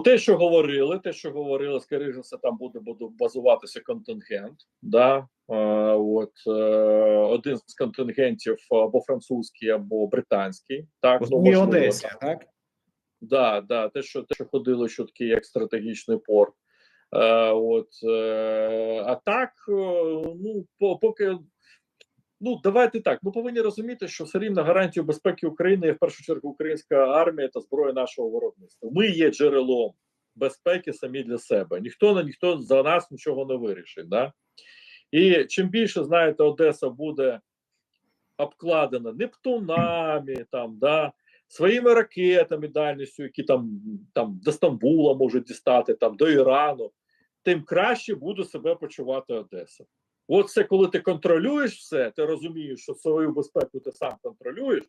те, що говорили, те, що говорили, скоріше все, там буде, буде базуватися контингент. Да? Е, от, е, один з контингентів або французький, або британський. Так, Новій можливо, Одесі, так. так? Да, да, те, що те, що ходили, що такий як стратегічний порт. Е, от, е, а так, е, ну, поки. Ну, давайте так. Ми повинні розуміти, що все рівно гарантію безпеки України є в першу чергу українська армія та зброя нашого виробництва. Ми є джерелом безпеки самі для себе. Ніхто на ніхто за нас нічого не вирішить. Да? І чим більше, знаєте, Одеса буде обкладена Нептунами, там, да, своїми ракетами дальністю, які там, там до Стамбула можуть дістати, там, до Ірану, тим краще буде себе почувати Одеса. От це коли ти контролюєш все, ти розумієш, що свою безпеку ти сам контролюєш.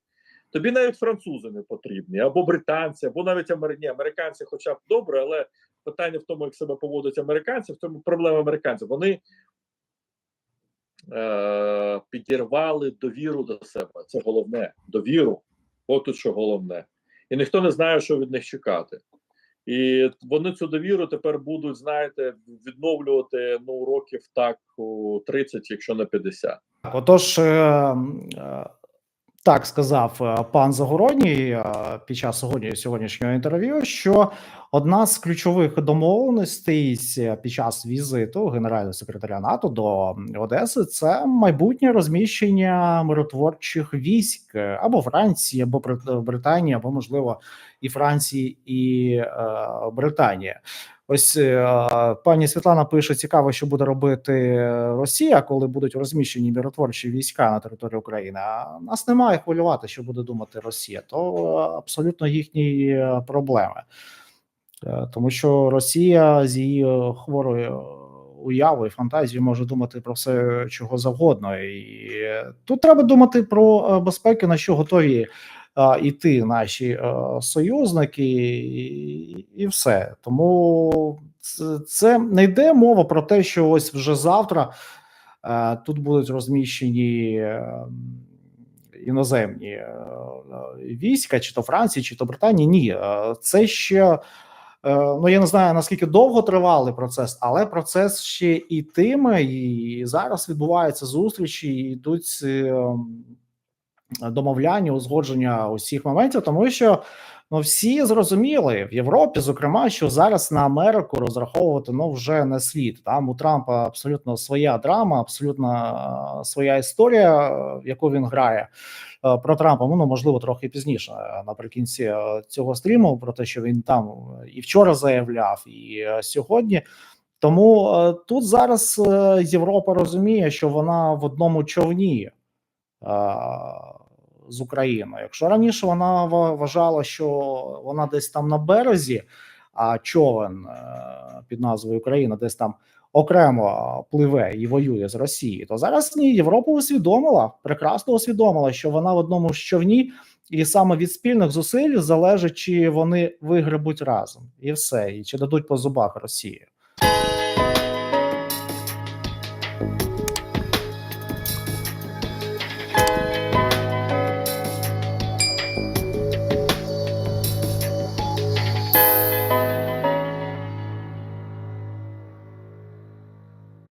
Тобі навіть французи не потрібні, або британці, або навіть. Ні, американці, хоча б добре, але питання в тому, як себе поводять американці, в тому проблема американців. Вони е- підірвали довіру до себе. Це головне довіру. От тут що головне. І ніхто не знає, що від них чекати. І вони цю довіру тепер будуть, знаєте, відновлювати ну років так у 30, якщо не 50. Отож, е, е, так сказав е, пан Загородній е, під час сьогодні, сьогоднішнього інтерв'ю, що одна з ключових домовленостей під час візиту генерального секретаря НАТО до Одеси це майбутнє розміщення миротворчих військ е, або Франції, або Брит- Британії, або можливо і Франції, і е, Британії. Ось е, пані Світлана пише: цікаво, що буде робити Росія, коли будуть розміщені миротворчі війська на території України. А нас немає хвилювати, що буде думати Росія. То абсолютно їхні е, проблеми, Е, тому що Росія з її хворою уявою, фантазією може думати про все чого завгодно. І тут треба думати про безпеки, на що готові іти наші союзники, і, і все. Тому це, не йде мова про те, що ось вже завтра тут будуть розміщені. е, Іноземні е, війська, чи то Франції, чи то Британії. Ні, е, це ще е, ну я не знаю наскільки довго тривалий процес, але процес ще ітиме, і зараз відбуваються зустрічі, і йдуть е, домовляння, узгодження усіх моментів, тому що ну всі зрозуміли в Європі, зокрема, що зараз на Америку розраховувати ну вже не слід. Там у Трампа абсолютно своя драма, абсолютно своя історія, в яку він грає. Е, Про Трампа ну можливо трохи пізніше е, наприкінці е, цього стріму, про те, що він там і вчора заявляв, і сьогодні. Тому тут зараз Європа розуміє, що вона в одному човні з Україною. Якщо раніше вона вважала, що вона десь там на березі, а човен е, під назвою Україна десь там окремо пливе і воює з Росією, то зараз ні, Європа усвідомила, прекрасно усвідомила, що вона в одному ж човні, і саме від спільних зусиль залежить, чи вони вигребуть разом, і все, і чи дадуть по зубах Росії.